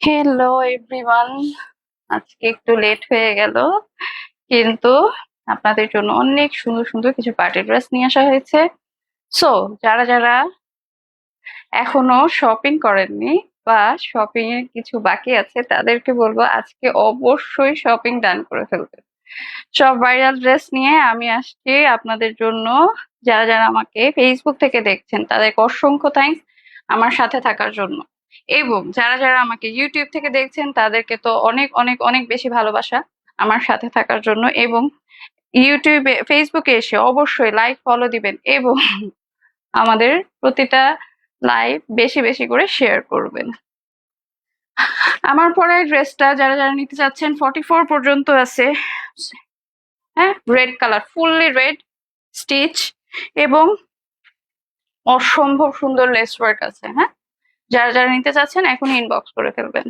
Hello everyone আজকে একটু late হয়ে গেল, কিন্তু আপনাদের জন্য অনেক সুন্দর সুন্দর কিছু পার্টি ড্রেস নিয়ে আসা হয়েছে। সো যারা যারা এখনও শপিং করেননি বা শপিং এর কিছু বাকি আছে, তাদেরকে বলব আজকে অবশ্যই শপিং ডান করে ফেলবেন। সব ভাইরাল ড্রেস নিয়ে আমি আসছি আপনাদের জন্য। যারা যারা আমাকে ফেসবুক থেকে দেখছেন, তাদেরকে অসংখ্য থ্যাঙ্কস আমার সাথে থাকার জন্য। এবং যারা যারা আমাকে ইউটিউব থেকে দেখছেন, তাদেরকে তো অনেক অনেক অনেক বেশি ভালোবাসা আমার সাথে থাকার জন্য এবং ইউটিউবে ফেসবুকে এসে অবশ্যই লাইক ফলো দিবেন এবং আমাদের প্রতিটা লাইভ বেশি বেশি করে শেয়ার করবেন। আমার পরে ড্রেসটা যারা যারা নিতে চাচ্ছেন ফর্টি ফোর পর্যন্ত আছে। হ্যাঁ red colour fully red stitch এবং অসম্ভব সুন্দর লেস ওয়ার্ক আছে হ্যাঁ। যারা যারা নিতে চাচ্ছেন, এখনই ইনবক্স করে ফেলবেন।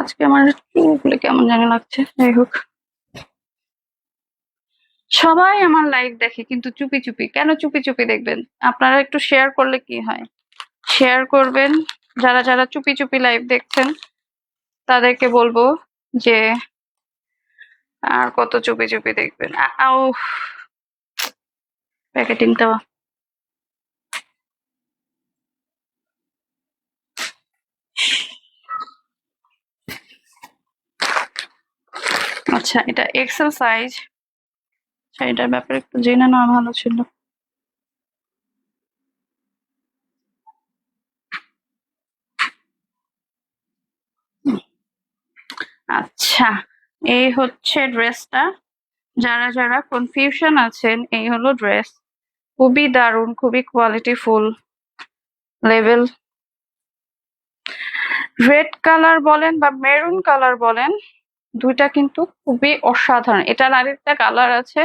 আজকে আমার চুলগুলো কেমন জানি লাগছে, যাই হোক। সবাই আমার লাইভ দেখে, কিন্তু চুপি চুপি, কেন চুপি চুপি দেখবেন? আপনারা একটু শেয়ার করলে কি হয়? শেয়ার করবেন, যারা যারা চুপি চুপি লাইভ দেখছেন, তাদেরকে বলব যে, আর কত চুপি চুপি দেখবেন। প্যাকেটিংটা আচ্ছা এটা এক্সেল সাইজ আচ্ছা এটার ব্যাপারে একটু জেনে নেওয়া ভালো ছিল। আচ্ছা এই হচ্ছে ড্রেসটা। যারা যারা কনফিউশন আছেন, এই হলো ড্রেস। খুবই দারুণ, খুবই কোয়ালিটিফুল লেভেল রেড কালার বলেন বা মেরুন কালার বলেন দুইটা কিন্তু খুবই অসাধারণ। এটার আরেকটা কালার আছে,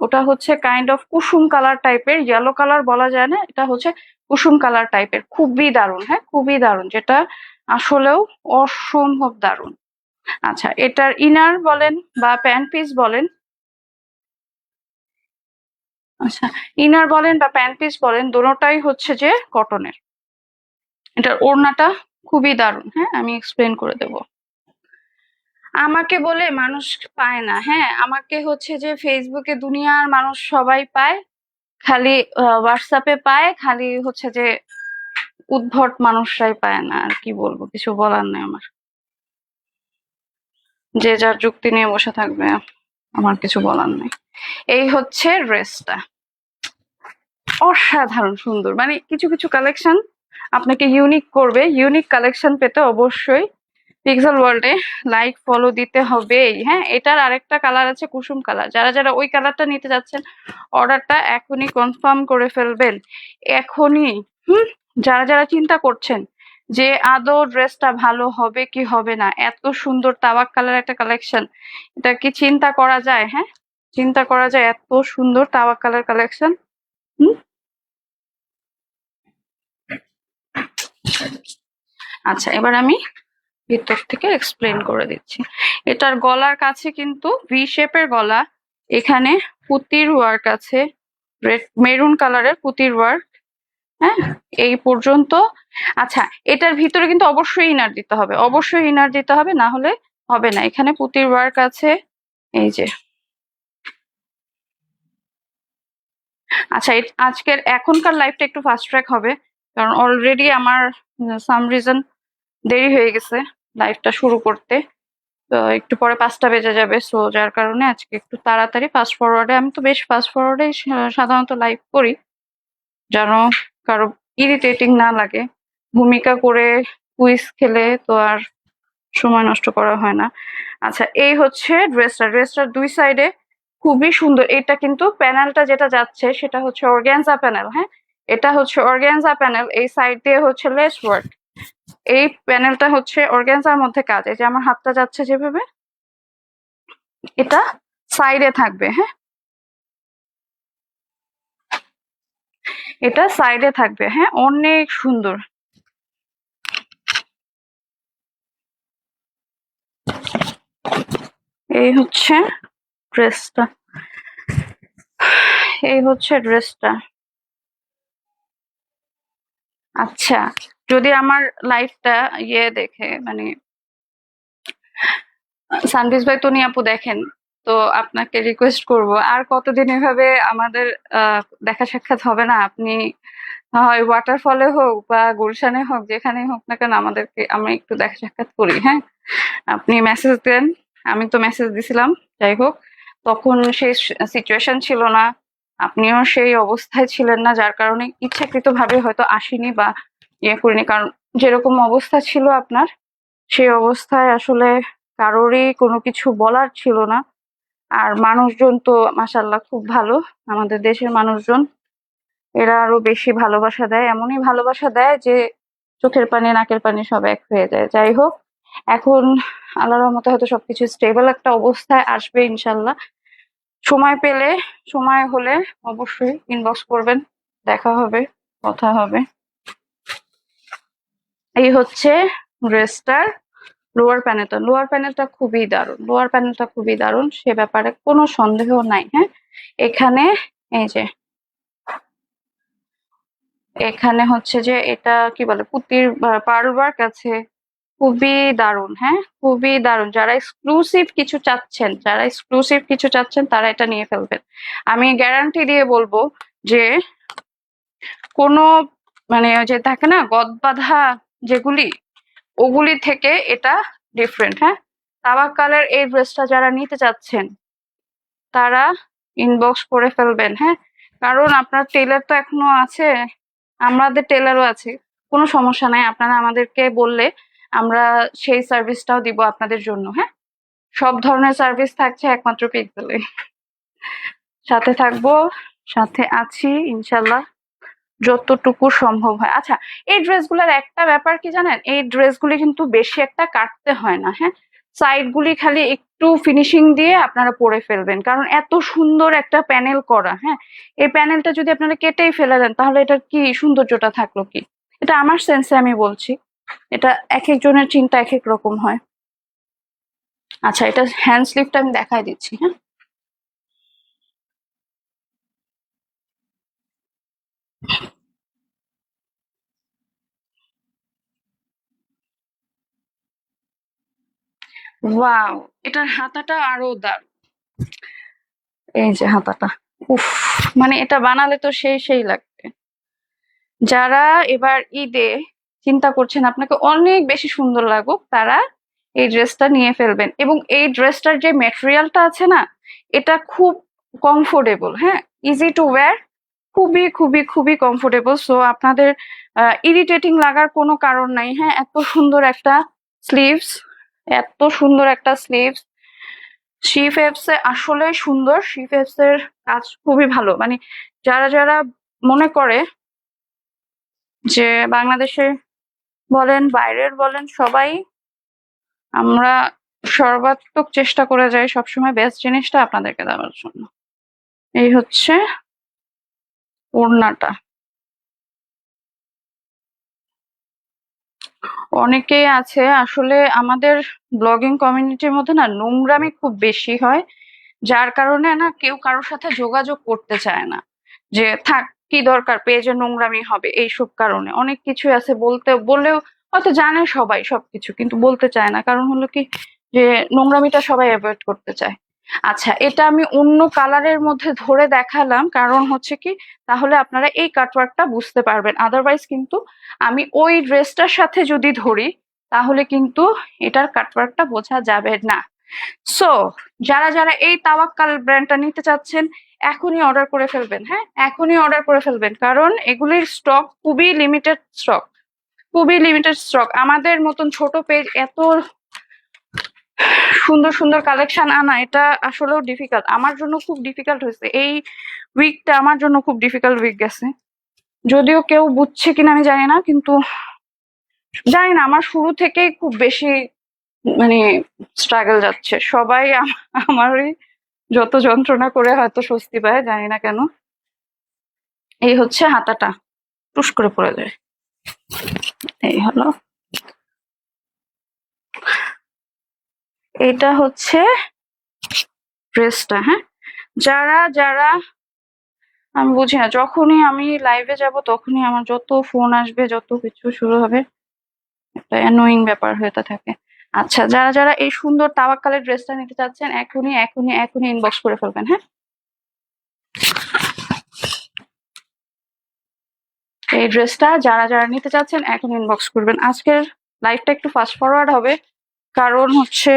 ওটা হচ্ছে কাইন্ড অফ কুসুম কালার টাইপের ইয়েলো কালার বলা যায় না, এটা হচ্ছে কুসুম কালার টাইপের খুবই দারুণ হ্যাঁ? খুবই দারুণ, যেটা আসলেও অসম্ভব দারুণ। আচ্ছা এটার ইনার বলেন বা প্যান্ট পিস বলেন। আচ্ছা ইনার বলেন বা প্যান্ট পিস বলেন দুটোটাই হচ্ছে যে কটনের এটার ওড়নাটা খুবই দারুণ হ্যাঁ? আমি এক্সপ্লেন করে দেব। আমাকে বলে মানুষ পায় না। হ্যাঁ আমাকে হচ্ছে যে ফেসবুকে দুনিয়ার মানুষ সবাই পায়, খালি হোয়াটসঅ্যাপে পায়, খালি হচ্ছে যে উদ্ভট মানুষরাই পায় না। আর কি বলব, কিছু বলার নেই আমার। যে যার যুক্তি নিয়ে বসে থাকবে, আমার কিছু বলার নেই। এই হচ্ছে ড্রেসটা অসাধারণ সুন্দর। মানে কিছু কিছু কালেকশন আপনাকে ইউনিক করবে। ইউনিক কালেকশন পেতে অবশ্যই পিক্সেল ওয়ার্ল্ডে লাইক ফলো দিতে হবেই। হ্যাঁ এটার আরেকটা কালার আছে কুসুম কালার যারা যারা ওই কালারটা নিতে যাচ্ছেন অর্ডারটা এখনই কনফার্ম করে ফেলবেন। এখনই, হুম, যারা যারা চিন্তা করছেন যে আদৌ ড্রেসটা ভালো হবে কি হবে না, এত সুন্দর তাবাক কালার একটা কালেকশন এটা কি চিন্তা করা যায়? হ্যাঁ চিন্তা করা যায় এত সুন্দর তাবাক কালার কালেকশন হুম। আচ্ছা এবার আমি ভিতর থেকে এক্সপ্লেন করে দিচ্ছি। এটার গলার কাছে কিন্তু ভি শেপের গলা, এখানে পুতির ওয়ার্ক আছে রেড মেরুন কালারের পুতির ওয়ার্ক হ্যাঁ? এই পর্যন্ত। আচ্ছা এটার ভিতরে কিন্তু অবশ্যই ইনার দিতে হবে। অবশ্যই ইনার দিতে হবে, না হলে হবে না। এখানে পুতির ওয়ার্ক আছে, এই যে। আচ্ছা আজকের এখনকার লাইফটা একটু ফাস্ট ট্র্যাক হবে, কারণ অলরেডি আমার সাম রিজন দেরি হয়ে গেছে। লাইফটা শুরু করতে। তো একটু পরে পাঁচটা বেজে যাবে সো যার কারণে আজকে একটু তাড়াতাড়ি ফাস্ট ফরওয়ার্ডে আমি তো বেশ ফাস্ট ফরওয়ার্ডে সাধারণত লাইভ করি। যেন কারও ইরিটেটিং না লাগে। ভূমিকা করে কুইজ খেলে তো আর সময় নষ্ট করা হয় না। আচ্ছা এই হচ্ছে ড্রেসটা ড্রেসটার দুই সাইডে খুবই সুন্দর, এটা কিন্তু প্যানেলটা যেটা যাচ্ছে, সেটা হচ্ছে অর্গ্যানজা প্যানেল হ্যাঁ? এটা হচ্ছে অর্গ্যানজা প্যানেল এই সাইড দিয়ে হচ্ছে লেস ওয়ার্ক এই প্যানেলটা হচ্ছে অর্গ্যানজার মধ্যে কাজ। এই যে আমার হাতটা যাচ্ছে যেভাবে, এটা সাইডে থাকবে হ্যাঁ? এটা সাইডে থাকবে হ্যাঁ? অনেক সুন্দর। এই হচ্ছে ড্রেসটা। এই হচ্ছে ড্রেসটা। আচ্ছা। যদি আমার লাইফটা ইয়ে দেখে মানে সানভিজ ভাই তনি আপু দেখেন, তো আপনাকে রিকোয়েস্ট করব। আর কতদিন এভাবে আমাদের দেখা সাক্ষাৎ হবে না? আপনি হয় ওয়াটারফলে হোক বা গুলশানে হোক, যেখানেই হোক না কেন, আমাদেরকে আমি একটু দেখা সাক্ষাৎ করি হ্যাঁ? আপনি মেসেজ দেন, আমি তো মেসেজ দিছিলাম, যাই হোক। তখন সেই সিচুয়েশন ছিল না। আপনিও সেই অবস্থায় ছিলেন না, যার কারণে ইচ্ছাকৃতভাবে হয়তো আসিনি বা ইয়ে করিনি। কারণ যেরকম অবস্থা ছিল আপনার, সেই অবস্থায় আসলে কারোরই কোনো কিছু বলার ছিল না। আর মানুষজন তো মাসাল্লাহ খুব ভালো। আমাদের দেশের মানুষজন, এরা আরও বেশি ভালোবাসা দেয়, এমনই ভালোবাসা দেয় যে চোখের পানি, নাকের পানি সব এক হয়ে যায়। যাই হোক, এখন আল্লাহর রহমতে হয়তো সবকিছু স্টেবল একটা অবস্থায় আসবে ইনশাল্লাহ সময় পেলে, সময় হলে অবশ্যই ইনবক্স করবেন, দেখা হবে, কথা হবে। এই হচ্ছে ড্রেসটার লোয়ার প্যানেলটা। লোয়ার প্যানেলটা খুবই দারুণ। লোয়ার প্যানেলটা খুবই দারুণ, সে ব্যাপারে কোনো সন্দেহ নাই হ্যাঁ? এখানে এই যে, এখানে হচ্ছে যে এটা কি বলে, পুতির পার্ল ওয়ার্ক আছে খুবই দারুণ হ্যাঁ? খুবই দারুণ। যারা এক্সক্লুসিভ কিছু চাচ্ছেন, যারা এক্সক্লুসিভ কিছু চাচ্ছেন, তারা এটা নিয়ে ফেলবেন। আমি গ্যারান্টি দিয়ে বলব যে কোনো মানে যে থাকে না গদ বাঁধা যেগুলি, ওগুলি থেকে এটা ডিফারেন্ট হ্যাঁ? তাবাক্কালের এই ড্রেসটা যারা নিতে চাচ্ছেন, তারা ইনবক্স করে ফেলবেন হ্যাঁ? কারণ আপনার টেলার তো এখনও আছে, আমাদের টেলারও আছে, কোনো সমস্যা নাই, আপনারা আমাদেরকে বললে আমরা সেই সার্ভিসটাও দিব আপনাদের জন্য হ্যাঁ? সব ধরনের সার্ভিস থাকছে একমাত্র পিক্সেলে সাথে থাকব, সাথে আছি, ইনশাল্লাহ। যতটুকু সম্ভব হয়। আচ্ছা এই ড্রেসগুলোর একটা ব্যাপার কি জানেন? এই ড্রেসগুলি কিন্তু বেশি একটা কাটতে হয় না হ্যাঁ? সাইড গুলি খালি একটু ফিনিশিং দিয়ে আপনারা পরে ফেলবেন। কারণ এত সুন্দর একটা প্যানেল করা হ্যাঁ? এই প্যানেলটা যদি আপনারা কেটেই ফেলে দেন, তাহলে এটার কি সৌন্দর্যটা থাকল কি? এটা আমার সেন্সে আমি বলছি। এটা এক একজনের চিন্তা এক এক রকম হয়। আচ্ছা এটা হ্যান্ড স্লিপটা আমি দেখাই দিচ্ছি হ্যাঁ? ওয়াও এটার হাতাটা আরও দারুণ। এই যে হাতাটা, উফ! মানে এটা বানালে তো সেই সেই লাগবে। যারা এবার ঈদে চিন্তা করছেন আপনাকে অনেক বেশি সুন্দর লাগুক, তারা এই ড্রেসটা নিয়ে ফেলবেন। এবং এই ড্রেসটার যে ম্যাটেরিয়ালটা আছে না, এটা খুব কমফোর্টেবল হ্যাঁ? ইজি টু ওয়্যার খুবই খুবই খুবই কমফোর্টেবল সো আপনাদের ইরিটেটিং লাগার কোনো কারণ নাই। হ্যাঁ এত সুন্দর একটা স্লিভস এত সুন্দর একটা স্লিভস শিফ আসলে সুন্দর। শিফ এপস এর কাজ খুবই ভালো। মানে যারা যারা মনে করে যে বাংলাদেশে বলেন, বাইরের বলেন, সবাই আমরা সর্বাত্মক চেষ্টা করে যাই সবসময় বেস্ট জিনিসটা আপনাদেরকে দেওয়ার জন্য। এই হচ্ছে ওড়নাটা। অনেকেই আছে, আসলে আমাদের ব্লগিং কমিউনিটির মধ্যে না নোংরামি খুব বেশি হয়, যার কারণে না কেউ কারোর সাথে যোগাযোগ করতে চায় না, যে থাক কি দরকার পেজে নোংরামি হবে, এইসব কারণে। অনেক কিছু আছে বলতে, বললেও হয়তো জানে সবাই সবকিছু, কিন্তু বলতে চায় না। কারণ হলো কি, যে নোংরামিটা সবাই অ্যাভয়েড করতে চায়। আচ্ছা এটা আমি অন্য কালারের মধ্যে ধরে দেখালাম। কারণ হচ্ছে কি, তাহলে আপনারা এই কাটওয়ার্কটা বুঝতে পারবেন। আদারওয়াইজ কিন্তু আমি ওই ড্রেসটার সাথে যদি ধরি, তাহলে কিন্তু এটার কাটওয়ার্কটা বোঝা যাবে না। সো যারা যারা এই তাওয়াক্কাল ব্র্যান্ডটা নিতে চাচ্ছেন, এখনই অর্ডার করে ফেলবেন হ্যাঁ? এখনই অর্ডার করে ফেলবেন। কারণ এগুলির স্টক খুবই লিমিটেড স্টক খুবই লিমিটেড স্টক আমাদের মতন ছোট পেজ এত সুন্দর সুন্দর কালেকশন আনা, এটা আসলেও ডিফিকাল্ট আমার জন্য খুব ডিফিকাল্ট হয়েছে। এই উইকটা আমার জন্য খুব ডিফিকাল্ট উইক গেছে। যদিও কেউ বুঝছে কিনা আমি জানি না, কিন্তু জানি না, আমার শুরু থেকেই খুব বেশি মানে স্ট্রাগল যাচ্ছে। সবাই আম- আমারই যত যন্ত্রণা করে হয়তো স্বস্তি পায়, জানি না কেন। এই হচ্ছে হাতাটা। টুস করে পড়ে যায়। এই হলো। এটা হচ্ছে ড্রেসটা হ্যাঁ? যারা যারা, আমি বুঝি না, যখনই আমি লাইভে যাব তখনই আমার যত ফোন আসবে, যত কিছু শুরু হবে, একটা অ্যানোয়িং ব্যাপার হতে থাকে। আচ্ছা যারা যারা এই সুন্দর তাওয়াক্কালের ড্রেসটা নিতে চাচ্ছেন, এখনই এখনই এখনই ইনবক্স করে ফেলবেন হ্যাঁ? এই ড্রেসটা যারা যারা নিতে চাচ্ছেন এখন ইনবক্স করবেন। আজকের লাইভটা একটু ফাস্ট ফরওয়ার্ড হবে, কারণ হচ্ছে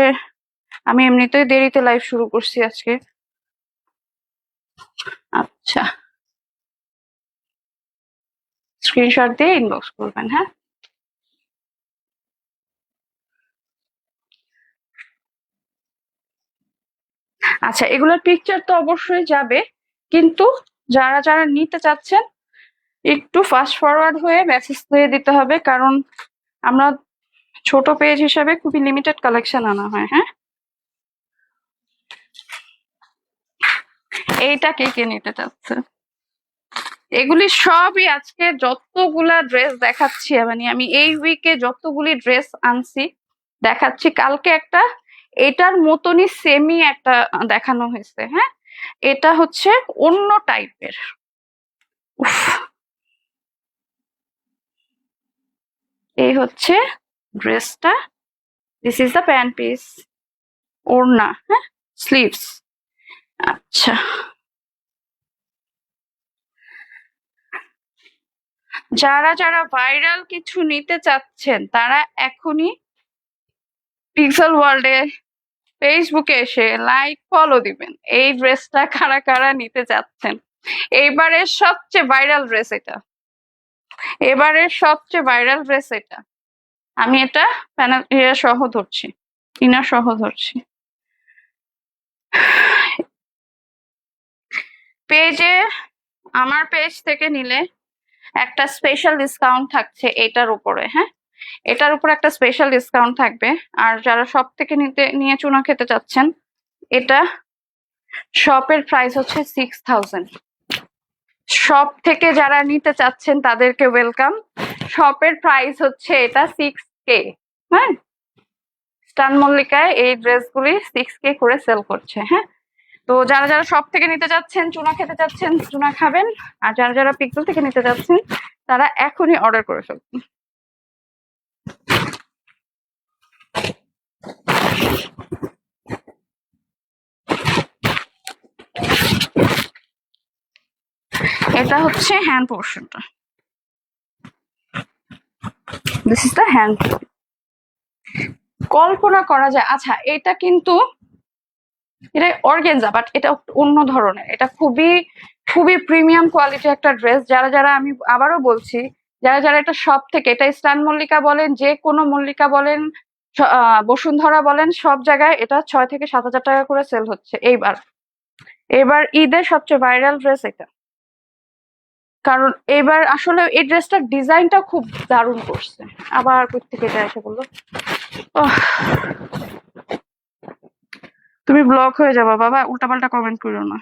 আমি এমনিতেই দেরিতে লাইভ শুরু করছি আজকে। আচ্ছা। স্ক্রিনশট দিয়ে ইনবক্স করবেন হ্যাঁ? আচ্ছা এগুলোর পিকচার তো অবশ্যই যাবে, কিন্তু যারা যারা নিতে চাচ্ছেন, একটু ফাস্ট ফরওয়ার্ড হয়ে মেসেজ দিয়ে দিতে হবে, কারণ আমরা ছোট পেজ হিসাবে খুবই লিমিটেড কালেকশন আনা হয় হ্যাঁ? এইটা কে কে নিতে চাচ্ছে? এগুলি সবই আজকে যতগুলা ড্রেস দেখাচ্ছি মানে আমি এই উইকে যতগুলি ড্রেস আনছি, দেখাচ্ছি। কালকে একটা, এটার মতনই সেমি একটা দেখানো হয়েছে হ্যাঁ? এটা হচ্ছে অন্য টাইপের এই হচ্ছে ড্রেসটা this is the pant piece ওড়না হ্যাঁ? স্লিভস আচ্ছা। যারা যারা ভাইরাল কিছু নিতে চাচ্ছেন, তারা এখনই পিক্সেল ওয়ার্ল্ডে ফেসবুকে এসে লাইক ফলো দিবেন। এই ড্রেসটা কারা কারা নিতে চাচ্ছেন? এইবারের সবচেয়ে ভাইরাল ড্রেস এটা। এবারের সবচেয়ে ভাইরাল ড্রেস এটা। আমি এটা প্যানেল সহ ধরছি। ইনার সহ ধরছি পেজে আমার পেজ থেকে নিলে একটা স্পেশাল ডিসকাউন্ট থাকছে এটার উপরে হ্যাঁ? এটার উপর একটা স্পেশাল ডিসকাউন্ট থাকবে। আর যারা শপ থেকে নিতে, নিয়ে চুনা খেতে চাচ্ছেন, এটা শপের প্রাইস হচ্ছে সিক্স থাউজেন্ড শপ থেকে যারা নিতে চাচ্ছেন, তাদেরকে ওয়েলকাম শপের প্রাইস হচ্ছে এটা সিক্স কে হ্যাঁ? স্টান মল্লিকায় এই ড্রেসগুলি সিক্স কে করে সেল করছে হ্যাঁ? তো যারা যারা শপ থেকে নিতে যাচ্ছেন, চুনা খেতে চাচ্ছেন চুনা খাবেন, আর যারা যারা পিক্সেল থেকে নিতে যাচ্ছেন, তারা এখনই অর্ডার করে ফেলবেন এটা হচ্ছে হ্যান্ড পোর্শনটা দিস ইজ দ্য হ্যান্ড কল্পনা করা যায়। আচ্ছা এটা কিন্তু এটা অর্গেনজা বাট এটা অন্য ধরনের। এটা খুবই খুবই প্রিমিয়াম কোয়ালিটি একটা ড্রেস যারা যারা আমি আবারও বলছি, যারা যারা এটা সব থেকে, এটা স্টান মল্লিকা বলেন, যে কোনো মল্লিকা বলেন বসুন্ধরা বলেন, সব জায়গায় এটা ছয় থেকে সাত হাজার টাকা করে সেল হচ্ছে এইবার। এবার ঈদের সবচেয়ে ভাইরাল ড্রেস এটা। কারণ এবার আসলে এই ড্রেসটার ডিজাইনটা খুব দারুণ করছে। আবার কোথা থেকে এটা এসে বলল তুমি ব্লক হয়ে যাবা, বাবা। উল্টাপাল্টা কমেন্ট করো না।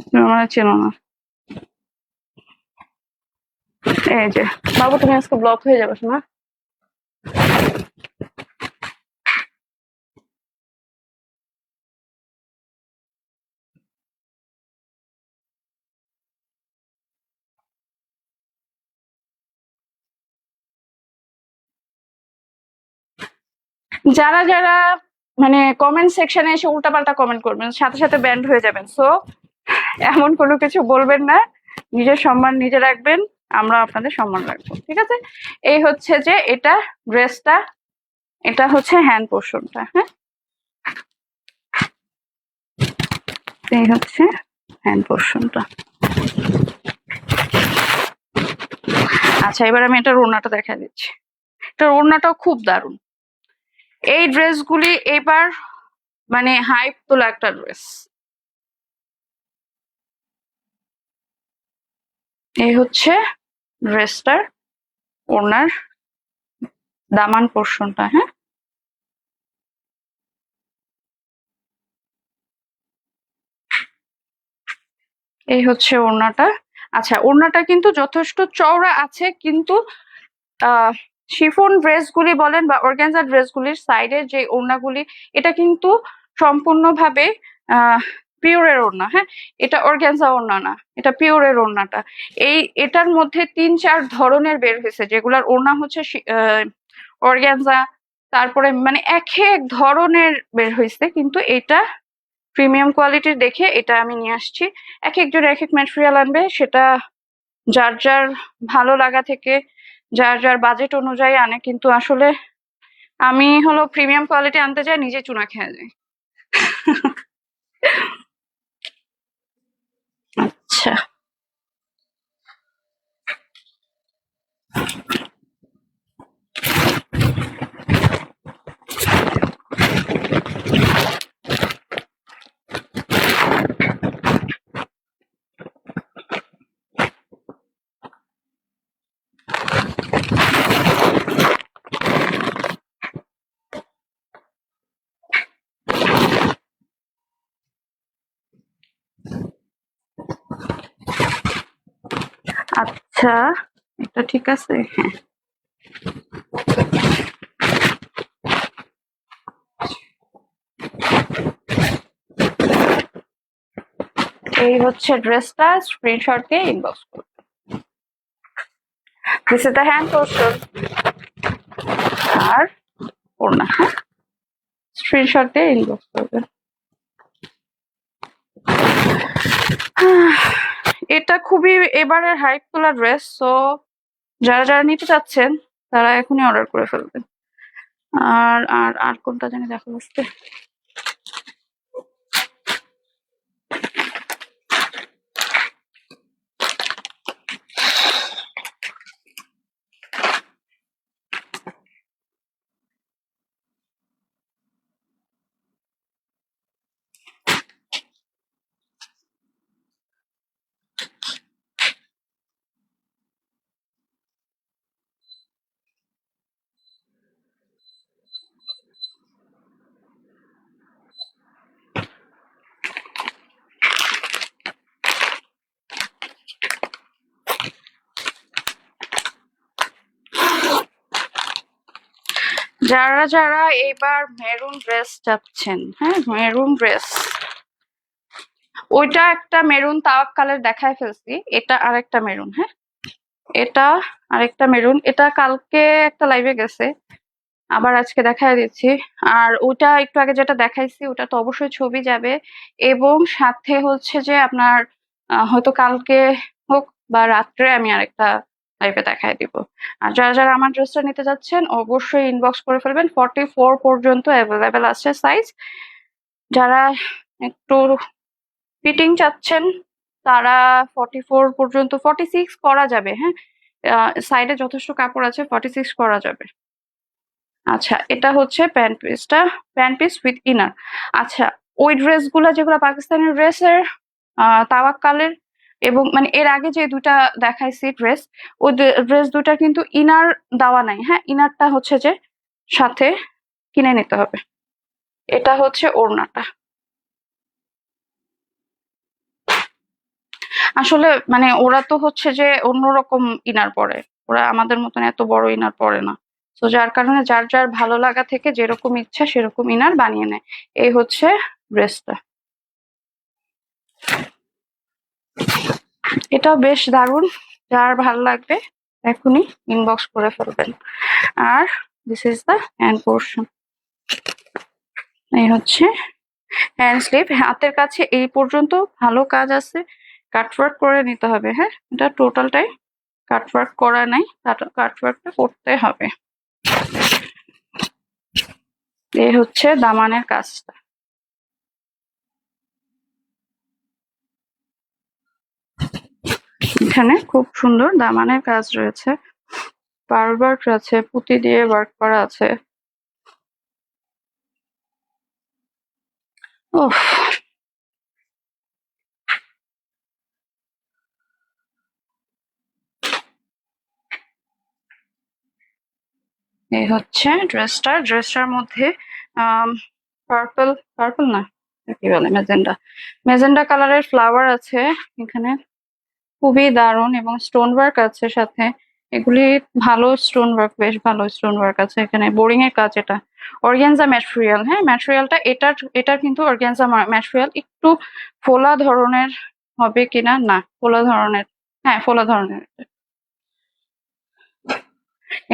তুমি আমার চেনো না। এই যে, বাবু, তুমি আজকে ব্লক হয়ে যাবে না যারা যারা মানে কমেন্ট সেকশনে এসে উল্টাপাল্টা কমেন্ট করবেন, সাথে সাথে ব্যান্ড হয়ে যাবেন। সো এমন কোনো কিছু বলবেন না। নিজের সম্মান নিজে রাখবেন, আমরা আপনাদের সম্মান রাখব, ঠিক আছে? এই হচ্ছে যে এটা ড্রেসটা, এটা হচ্ছে হ্যান্ড পোর্শনটা হ্যাঁ? এই হচ্ছে হ্যান্ড পোর্শনটা আচ্ছা এবার আমি এটা ওড়নাটা দেখা দিচ্ছি। এটার ওড়নাটাও খুব দারুণ। এই ড্রেসগুলি এবার মানে হাইপ তোলা একটা ড্রেস এই হচ্ছে ড্রেসটার ওনার দামান পোর্শনটা হ্যাঁ। এই হচ্ছে ওড়নাটা। আচ্ছা ওড়নাটা কিন্তু যথেষ্ট চওড়া আছে, কিন্তু, আহ শিফন ড্রেসগুলি বলেন বা অর্গানজা ড্রেসগুলির সাইডের যে ওড়নাগুলি, এটা কিন্তু সম্পূর্ণভাবে পিওরের ওড়না হ্যাঁ? এটা অর্গ্যানজা ওড়না না, এটা পিওরের ওড়নাটা। এই, এটার মধ্যে তিন চার ধরনের বের হয়েছে, যেগুলার ওড়না হচ্ছে অর্গ্যানজা তারপরে মানে এক এক ধরনের বের হয়েছে, কিন্তু এটা প্রিমিয়াম কোয়ালিটির দেখে এটা আমি নিয়ে আসছি। এক একজন এক এক ম্যাটেরিয়াল আনবে, সেটা যার যার ভালো লাগা থেকে যার যার বাজেট অনুযায়ী আনে, কিন্তু আসলে আমি হলো প্রিমিয়াম কোয়ালিটি আনতে চাই, নিজে চুনা খেয়ে যাই আচ্ছা আচ্ছা এটা ঠিক আছে হ্যাঁ। এই হচ্ছে ড্রেসটা স্ক্রিনশট দিয়ে ইনবক্স করবে this is the hand portion আর ওড়না হ্যাঁ। স্ক্রিনশট দিয়ে ইনবক্স করবে এটা খুবই এবারের হাইট তোলা ড্রেস সো যারা যারা নিতে চাচ্ছেন, তারা এখনই অর্ডার করে ফেলবেন। আর আর আর কোনটা জানি দেখা যাচ্ছে যারা যারা এবার মেরুন ড্রেস চাচ্ছেন হ্যাঁ মেরুন ড্রেস ওইটা একটা মেরুন তাওয়াক্কালের দেখায় ফেলছি, এটা আরেকটা মেরুন হ্যাঁ এটা আরেকটা মেরুন এটা কালকে একটা লাইভে গেছে, আবার আজকে দেখায় দিচ্ছি, আর ওটা একটু আগে যেটা দেখাইছি, ওটা তো অবশ্যই ছবি যাবে, এবং সাথে হচ্ছে যে আপনার হয়তো কালকে হোক বা রাত্রে আমি আরেকটা লাইভে দেখায় দিব। আর যারা যারা আমার ড্রেসটা নিতে যাচ্ছেন, অবশ্যই ইনবক্স করে ফেলবেন। ফর্টি ফোর পর্যন্ত অ্যাভেলেবেল আছে সাইজ যারা একটু ফিটিং চাচ্ছেন, তারা ফর্টি ফোর পর্যন্ত ফর্টি সিক্স করা যাবে হ্যাঁ? সাইডে যথেষ্ট কাপড় আছে ফর্টি সিক্স করা যাবে। আচ্ছা এটা হচ্ছে প্যান্ট পিসটা প্যান্ট পিস উইথ ইনার আচ্ছা ওই ড্রেসগুলো যেগুলো পাকিস্তানের ড্রেসের তাওয়াক্কালের এবং মানে এর আগে যে দুটা দেখাইছি ড্রেস ওই ড্রেস দুটা কিন্তু ইনার দেওয়া নাই হ্যাঁ? ইনারটা হচ্ছে যে সাথে কিনে নিতে হবে। এটা হচ্ছে ওড়নাটা। আসলে মানে ওরা তো হচ্ছে যে অন্যরকম ইনার পরে। ওরা আমাদের মতন এত বড় ইনার পরে না। তো যার কারণে যার যার ভালো লাগা থেকে যেরকম ইচ্ছা সেরকম ইনার বানিয়ে নেয়। এই হচ্ছে ড্রেসটা এটাও বেশ দারুণ। যার ভালো লাগবে এখনই ইনবক্স করে ফেলবেন। আর this is the hand portion এই হচ্ছে হ্যান্ড স্লিভ হাতের কাছে এই পর্যন্ত ভালো কাজ আছে। কাটওয়ার্ক করে নিতে হবে হ্যাঁ? এটা টোটালটাই কাটওয়ার্ক করা নাই। কাটওয়ার্কটা করতে হবে। এই হচ্ছে দামানের কাজটা। এখানে খুব সুন্দর দামানের কাজ রয়েছে। পার আছে, পুঁতি দিয়ে ওয়ার্ক করা আছে। ওহ এই হচ্ছে ড্রেসটা ড্রেসটার মধ্যে পার্পল পার্পল না, কি বলে মেজেন্ডা মেজেন্ডা কালারের ফ্লাওয়ার আছে এখানে। খুবই দারুণ এবং স্টোন ওয়ার্ক আছে সাথে। এগুলি ভালো স্টোন ওয়ার্ক বেশ ভালো স্টোন ওয়ার্ক আছে এখানে। বোরিং এর কাজ এটা। অর্গ্যানজা ম্যাটেরিয়াল হ্যাঁ? ম্যাটেরিয়ালটা এটার এটার কিন্তু অর্গ্যানজা ম্যাটেরিয়াল একটু ফোলা ধরনের হবে কিনা? না, ফোলা ধরনের। হ্যাঁ ফোলা ধরনের।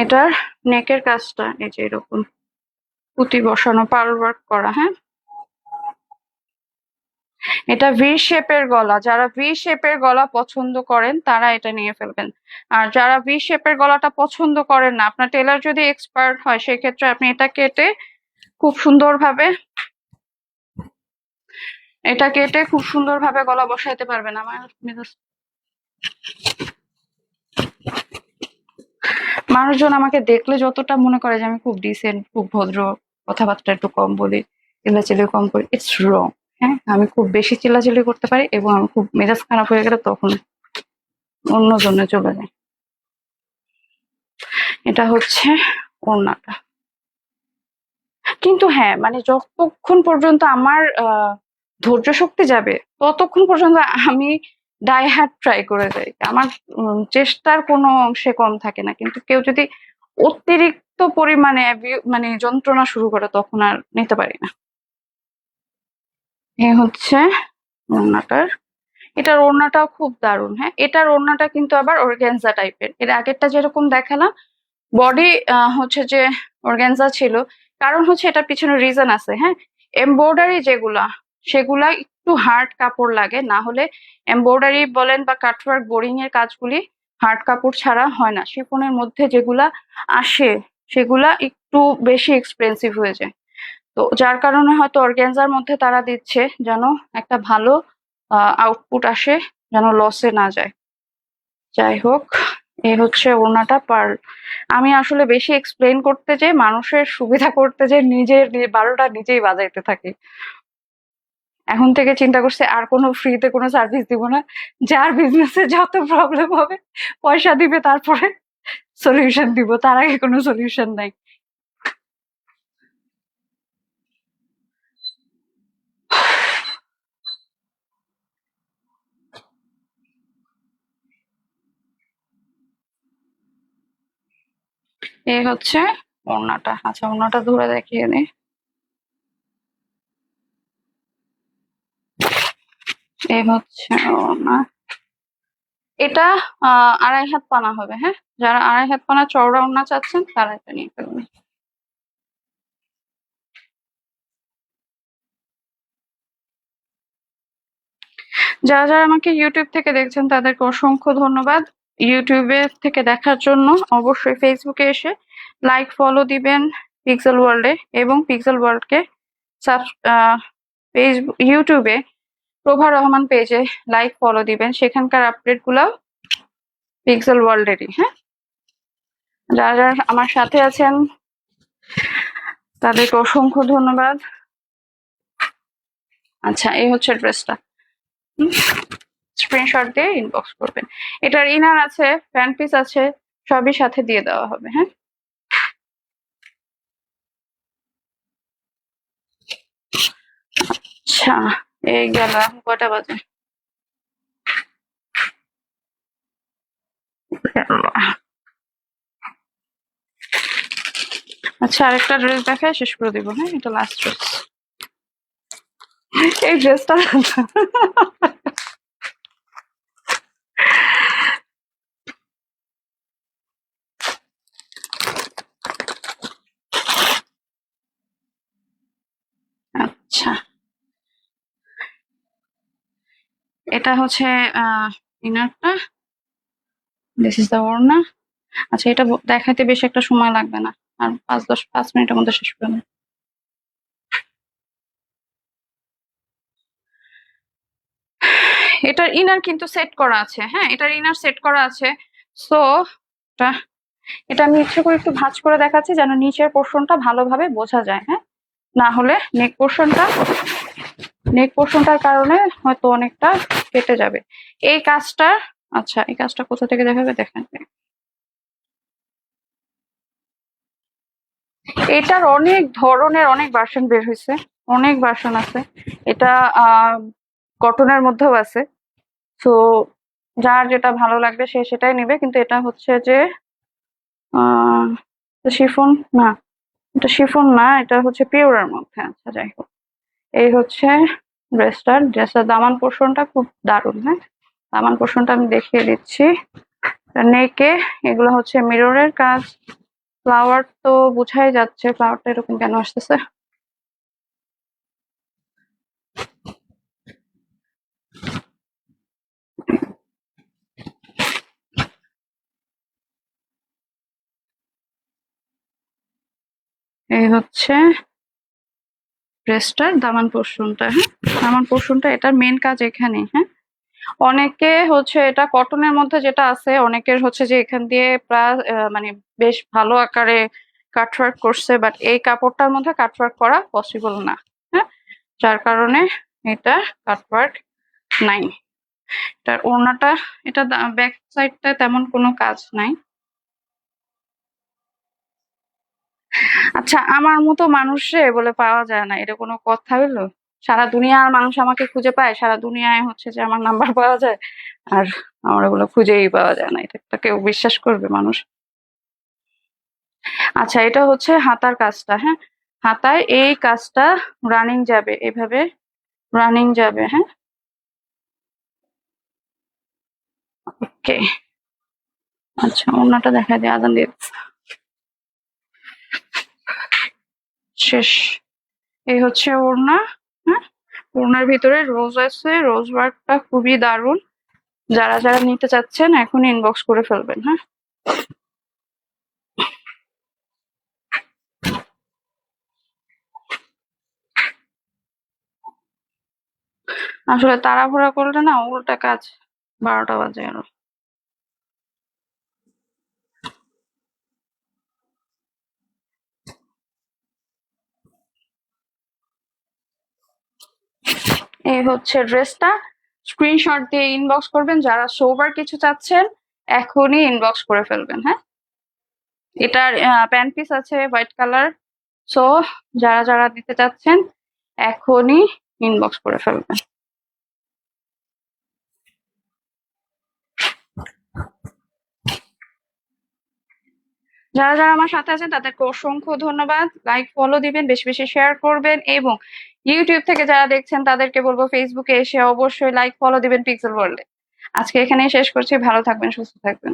এটার নেকের কাজটা, এই যে এরকম পুঁতি বসানো পার্ল ওয়ার্ক করা হ্যাঁ? এটা ভি শেপের গলা। যারা ভি শেপের গলা পছন্দ করেন, তারা এটা নিয়ে ফেলবেন। আর যারা ভি শেপের গলাটা পছন্দ করেন না, আপনার টেলার যদি এক্সপার্ট হয়, সেক্ষেত্রে আপনি এটা কেটে খুব সুন্দরভাবে, এটা কেটে খুব সুন্দরভাবে গলা বসাইতে পারবেন। আমার মানুষজন আমাকে দেখলে যতটা মনে করে যে আমি খুব ডিসেন্ট খুব ভদ্র, কথাবার্তা একটু কম বলি চিল্লাচিল্লি কম করি ইটস রং হ্যাঁ আমি খুব বেশি চিল্লাচিল্লি করতে পারি এবং আমি খুব মেজাজ খারাপ হয়ে গেলে তখন অন্য জন্য চলে যায়। এটা হচ্ছে ওড়নাটা। কিন্তু হ্যাঁ মানে যতক্ষণ পর্যন্ত আমার ধৈর্য শক্তি যাবে, ততক্ষণ পর্যন্ত আমি ডাই হার্ড ট্রাই করে যাই। আমার চেষ্টার কোনো অংশে কম থাকে না। কিন্তু কেউ যদি অতিরিক্ত পরিমাণে মানে যন্ত্রণা শুরু করে তখন আর নিতে পারি না। এ হচ্ছে ওড়নাটার। এটার ওড়নাটাও খুব দারুণ হ্যাঁ? এটার ওড়নাটা কিন্তু আবার অর্গ্যানজা টাইপের। এর আগেরটা যেরকম দেখালাম বডি হচ্ছে যে অর্গ্যানজা ছিল। কারণ হচ্ছে এটার পিছনে রিজন আছে হ্যাঁ? এমব্রয়ডারি যেগুলা, সেগুলা একটু হার্ড কাপড় লাগে। না হলে এমব্রয়ডারি বলেন বা কাটওয়ার্ক বোরিং এর কাজগুলি হার্ড কাপড় ছাড়া হয় না। শিফনের মধ্যে যেগুলা আসে, সেগুলা একটু বেশি এক্সপেন্সিভ হয়ে যায়। তো যার কারণে হয়তো অর্গ্যানজার মধ্যে তারা দিচ্ছে যেন একটা ভালো আউটপুট আসে, যেন লসে না যায়। যাই হোক, এ হচ্ছে ওড়নাটা পার। আমি আসলে বেশি এক্সপ্লেন করতে যে মানুষের সুবিধা করতে যে নিজের বারোটা নিজেই বাজাইতে থাকি। এখন থেকে চিন্তা করছে, আর কোনো ফ্রিতে কোনো সার্ভিস দিব না। যার বিজনেসে যত প্রবলেম হবে, পয়সা দিবে, তারপরে সলিউশন দিব। তার আগে কোনো সলিউশন নাই। এই হচ্ছে ওড়নাটা। আচ্ছা ওড়নাটা ধরে দেখিয়ে নে এই হচ্ছে ওড়না। এটা আড়াই হাত পানা হবে হ্যাঁ? যারা আড়াই হাত পানা চওড়া ওড়না চাচ্ছেন, তারা এটা নিয়ে ফেলবেন। যারা যারা আমাকে ইউটিউব থেকে দেখছেন, তাদেরকে অসংখ্য ধন্যবাদ। ইউটিউবে থেকে দেখার জন্য অবশ্যই ফেসবুকে এসে লাইক ফলো দিবেন পিক্সেল ওয়ার্ল্ডে এবং পিক্সেল ওয়ার্ল্ডকে ফেসবুক ইউটিউবে প্রভা রহমান পেজে লাইক ফলো দিবেন। সেখানকার আপডেট গুলাও পিক্সেল ওয়ার্ল্ডেরই হ্যাঁ? যারা যারা আমার সাথে আছেন, তাদেরকে অসংখ্য ধন্যবাদ। আচ্ছা এই হচ্ছে ড্রেসটা স্ক্রিনশট দিয়ে ইনবক্স করবেন। এটার ইনার আছে প্যান্ট পিস আছে, সবই সাথে দিয়ে দেওয়া হবে হ্যাঁ? আচ্ছা এই গেল কয়টা বাজে? আচ্ছা আরেকটা ড্রেস দেখায়, শেষ করে দিব হ্যাঁ? এটা লাস্ট ড্রেস এই ড্রেসটা আচ্ছা এটা হচ্ছে ইনারটা। দিস ইজ দ্য ওড়না আচ্ছা এটা দেখাতে বেশি একটা সময় লাগবে না। আর পাঁচ দশ, পাঁচ মিনিটের মধ্যে শেষ করে। এটার ইনার কিন্তু সেট করা আছে হ্যাঁ? এটার ইনার সেট করা আছে। সো এটা এটা আমি ইচ্ছে করে একটু ভাঁজ করে দেখাচ্ছি যেন নিচের পোর্শনটা ভালোভাবে বোঝা যায় হ্যাঁ? না হলে নেক পোর্শনটা নেক পোর্শনটার কারণে হয়তো অনেকটা কেটে যাবে। এই কাজটা আচ্ছা এই কাজটা কোথা থেকে দেখাবে? দেখেন। এটার অনেক ধরনের অনেক ভার্সন বের হয়েছে, অনেক ভার্সন আছে। এটা কটনের মধ্যেও আছে। তো যার যেটা ভালো লাগবে সে সেটাই নেবে, কিন্তু এটা হচ্ছে যে শিফন না, এটা শিফন না, এটা হচ্ছে পিওরের মধ্যে। আচ্ছা যাই হোক। এই হচ্ছে ড্রেসটার ড্রেসটার দামান পোর্শনটা খুব দারুণ হ্যাঁ? দামান পোর্শনটা আমি দেখিয়ে দিচ্ছি। নেকে এগুলো হচ্ছে মিররের কাজ। ফ্লাওয়ার তো বোঝাই যাচ্ছে, ফ্লাওয়ারটা এরকম কেন আসতেছে? এই হচ্ছে ড্রেসটার দামান পোর্শনটা হ্যাঁ? দামান পোর্শনটা এটার মেন কাজ এখানে হ্যাঁ? অনেকে হচ্ছে এটা কটনের মধ্যে যেটা আছে, অনেকের হচ্ছে যে এখান দিয়ে প্রায় মানে বেশ ভালো আকারে কাটওয়ার্ক করছে বাট এই কাপড়টার মধ্যে কাটওয়ার্ক করা পসিবল না হ্যাঁ? যার কারণে এটা কাটওয়ার্ক নাই। এটার ওড়নাটা, এটা ব্যাক সাইডটা তেমন কোনো কাজ নাই। আচ্ছা আমার মতো মানুষে বলে পাওয়া যায় না, এটা কোনো কথা হইল? সারা দুনিয়ার মানুষ আমাকে খুঁজে পায়, সারা দুনিয়ায় হচ্ছে যে আমার নাম্বার পাওয়া যায়, আর আমার ওগুলো খুঁজেই পাওয়া যায় না, এটা কেউ বিশ্বাস করবে মানুষ? আচ্ছা এটা হচ্ছে হাতার কাজটা হ্যাঁ? হাতায় এই কাজটা রানিং যাবে, এভাবে রানিং যাবে হ্যাঁ? ওকে আচ্ছা ওড়নাটা দেখা যায় আদান দিয়ে দিচ্ছে। শেষ। এই হচ্ছে ওড়না হ্যাঁ? ওড়নার ভিতরে রোজ আছে, রোজ ওয়ার্কটা খুবই দারুণ। যারা যারা নিতে চাচ্ছেন এখন ইনবক্স করে ফেলবেন হ্যাঁ? আসলে তাড়াহুড়া করলে না, উল্টা কাজ বারোটা বাজে আরও। এই হচ্ছে ড্রেসটা। স্ক্রিনশট দিয়ে ইনবক্স করবেন, যারা সোবার কিছু চাচ্ছেন, এখনই ইনবক্স করে ফেলবেন হ্যাঁ? এটার প্যান্ট পিস আছে হোয়াইট কালার সো যারা যারা দিতে চাচ্ছেন, এখনই ইনবক্স করে ফেলবেন। যারা যারা আমার সাথে আছেন, তাদেরকে অসংখ্য ধন্যবাদ। লাইক ফলো দিবেন, বেশি বেশি শেয়ার করবেন এবং ইউটিউব থেকে যারা দেখছেন, তাদেরকে বলব ফেসবুকে এসে অবশ্যই লাইক ফলো দিবেন পিক্সেল ওয়ার্ল্ডে আজকে এখানেই শেষ করছি। ভালো থাকবেন, সুস্থ থাকবেন।